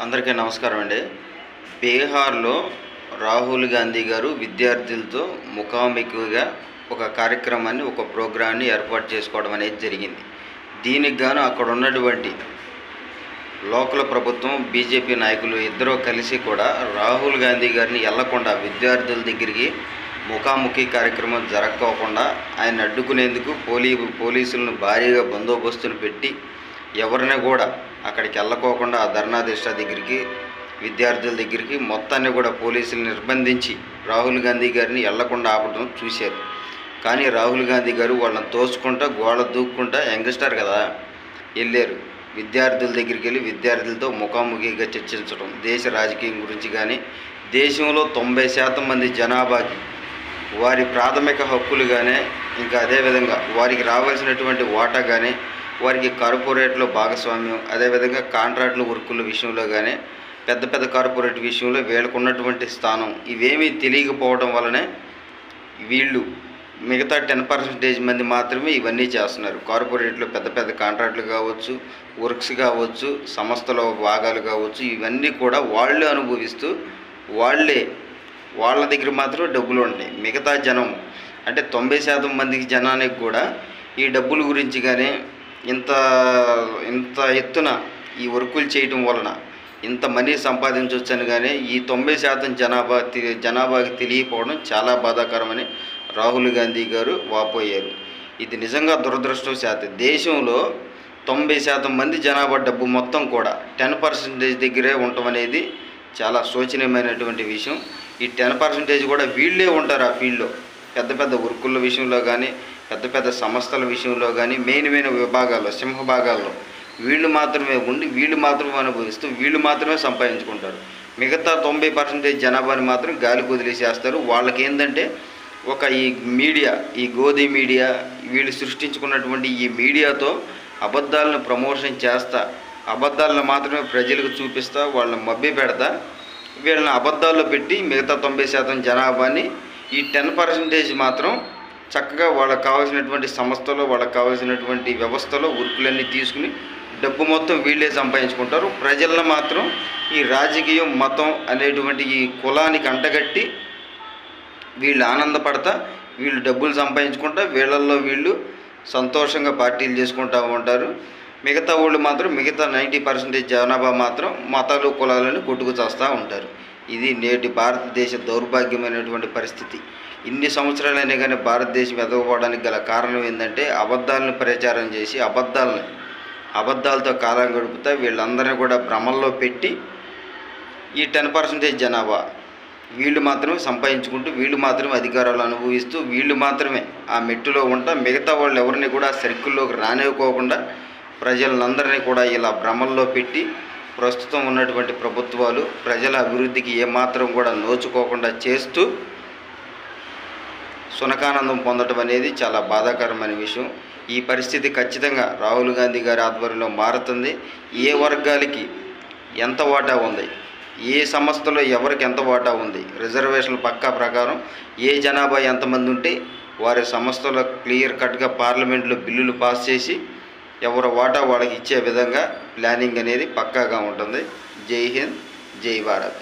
అందరికీ నమస్కారం అండి. బీహార్లో రాహుల్ గాంధీ గారు విద్యార్థులతో ముఖాముఖిగా ఒక కార్యక్రమాన్ని ఒక ప్రోగ్రాన్ని ఏర్పాటు చేసుకోవడం అనేది జరిగింది. దీనికి గాను అక్కడ ఉన్నటువంటి లోకల్ ప్రభుత్వం బీజేపీ నాయకులు ఇద్దరూ కలిసి కూడా రాహుల్ గాంధీ గారిని వెళ్ళకుండా విద్యార్థుల దగ్గరికి ముఖాముఖి కార్యక్రమం జరగకోకుండా ఆయన అడ్డుకునేందుకు పోలీ పోలీసులను భారీగా బందోబస్తును పెట్టి ఎవరిని కూడా అక్కడికి వెళ్ళకోకుండా ఆ ధర్నాధిష్ట దగ్గరికి విద్యార్థుల దగ్గరికి మొత్తాన్ని కూడా పోలీసులు నిర్బంధించి రాహుల్ గాంధీ గారిని వెళ్ళకుండా ఆపడం చూశారు. కానీ రాహుల్ గాంధీ గారు వాళ్ళని తోసుకుంటా గోడ దూక్కుంటా యంగ్స్టర్ కదా వెళ్ళారు. విద్యార్థుల దగ్గరికి వెళ్ళి విద్యార్థులతో ముఖాముఖిగా చర్చించడం దేశ రాజకీయం గురించి కానీ దేశంలో తొంభై శాతం మంది జనాభాకి వారి ప్రాథమిక హక్కులు కానీ ఇంకా అదేవిధంగా వారికి రావాల్సినటువంటి వాటా కానీ వారికి కార్పొరేట్లో భాగస్వామ్యం అదేవిధంగా కాంట్రాక్టులు వర్కుల విషయంలో కానీ పెద్ద పెద్ద కార్పొరేట్ విషయంలో వీళ్ళకు ఉన్నటువంటి స్థానం ఇవేమీ తెలియకపోవడం వలనే వీళ్ళు మిగతా టెన్ పర్సెంటేజ్ మంది మాత్రమే ఇవన్నీ చేస్తున్నారు. కార్పొరేట్లో పెద్ద పెద్ద కాంట్రాక్టులు కావచ్చు వర్క్స్ కావచ్చు సంస్థల భాగాలు కావచ్చు ఇవన్నీ కూడా వాళ్ళే అనుభవిస్తూ వాళ్ళే వాళ్ళ దగ్గర మాత్రం డబ్బులు ఉంటాయి మిగతా జనం అంటే తొంభై శాతం మందికి జనానికి కూడా ఈ డబ్బుల గురించి కానీ ఇంత ఇంత ఎత్తున ఈ వర్కులు చేయటం వలన ఇంత మనీ సంపాదించవచ్చని కానీ ఈ తొంభై శాతం జనాభా జనాభాకి తెలియకపోవడం చాలా బాధాకరమని రాహుల్ గాంధీ గారు వాపోయారు. ఇది నిజంగా దురదృష్టవశాత్తు దేశంలో తొంభై శాతం మంది జనాభా డబ్బు మొత్తం కూడా టెన్ పర్సెంటేజ్ దగ్గరే ఉండటం అనేది చాలా శోచనీయమైనటువంటి విషయం. ఈ టెన్ పర్సెంటేజ్ కూడా వీళ్ళే ఉంటారు ఆ ఫీల్డ్లో. పెద్ద పెద్ద వర్కుల విషయంలో కానీ పెద్ద పెద్ద సంస్థల విషయంలో కానీ మెయిన్ మెయిన్ విభాగాల్లో సింహ భాగాల్లో వీళ్ళు మాత్రమే ఉండి వీళ్ళు మాత్రమే అనుభవిస్తూ వీళ్ళు మాత్రమే సంపాదించుకుంటారు. మిగతా తొంభై పర్సెంటేజ్ జనాభాని మాత్రం గాలి వదిలేసేస్తారు. వాళ్ళకి ఏంటంటే ఒక ఈ మీడియా ఈ గోధి మీడియా వీళ్ళు సృష్టించుకున్నటువంటి ఈ మీడియాతో అబద్ధాలను ప్రమోషన్ చేస్తా అబద్ధాలను మాత్రమే ప్రజలకు చూపిస్తా వాళ్ళని మబ్బి పెడతా వీళ్ళని అబద్ధాల్లో పెట్టి మిగతా తొంభై శాతం జనాభాని ఈ టెన్ పర్సెంటేజ్ మాత్రం చక్కగా వాళ్ళకి కావాల్సినటువంటి సంస్థలో వాళ్ళకి కావాల్సినటువంటి వ్యవస్థలో ఉరుకులన్నీ తీసుకుని డబ్బు మొత్తం వీళ్ళే సంపాదించుకుంటారు. ప్రజలను మాత్రం ఈ రాజకీయం మతం అనేటువంటి ఈ కులానికి అంటగట్టి వీళ్ళు ఆనందపడతా వీళ్ళు డబ్బులు సంపాదించుకుంటా వీళ్ళల్లో వీళ్ళు సంతోషంగా పార్టీలు చేసుకుంటూ ఉంటారు. మిగతా వాళ్ళు మాత్రం మిగతా నైంటీ పర్సెంటేజ్ జనాభా మాత్రం మతాలు కులాలను కొట్టుకు చేస్తూ ఉంటారు. ఇది నేటి భారతదేశ దౌర్భాగ్యమైనటువంటి పరిస్థితి. ఇన్ని సంవత్సరాలైనా కానీ భారతదేశం ఎదగపోవడానికి గల కారణం ఏంటంటే అబద్ధాలను ప్రచారం చేసి అబద్ధాలని అబద్ధాలతో కాలం గడుపుతా వీళ్ళందరినీ కూడా భ్రమల్లో పెట్టి ఈ టెన్ పర్సెంటేజ్ జనాభా వీళ్ళు మాత్రమే సంపాదించుకుంటూ వీళ్ళు మాత్రమే అధికారాలు అనుభవిస్తూ వీళ్ళు మాత్రమే ఆ మెట్టులో ఉంటా. మిగతా వాళ్ళు ఎవరిని కూడా సర్కిల్లోకి రానివ్వకోకుండా ప్రజలందరినీ కూడా ఇలా భ్రమల్లో పెట్టి ప్రస్తుతం ఉన్నటువంటి ప్రభుత్వాలు ప్రజల అభివృద్ధికి ఏమాత్రం కూడా నోచుకోకుండా చేస్తూ సునకానందం పొందడం అనేది చాలా బాధాకరమైన విషయం. ఈ పరిస్థితి ఖచ్చితంగా రాహుల్ గాంధీ గారి ఆధ్వర్యంలో మారుతుంది. ఏ వర్గాలకి ఎంత వాటా ఉంది? ఏ సంస్థలో ఎవరికి ఎంత వాటా ఉంది? రిజర్వేషన్ పక్కా ప్రకారం ఏ జనాభా ఎంతమంది ఉంటే వారి సంస్థలో క్లియర్ కట్గా పార్లమెంట్లో బిల్లులు పాస్ చేసి ఎవరి వాటా వాళ్ళకి ఇచ్చే విధంగా ప్లానింగ్ అనేది పక్కాగా ఉంటుంది. జై హింద్ జై భారత్.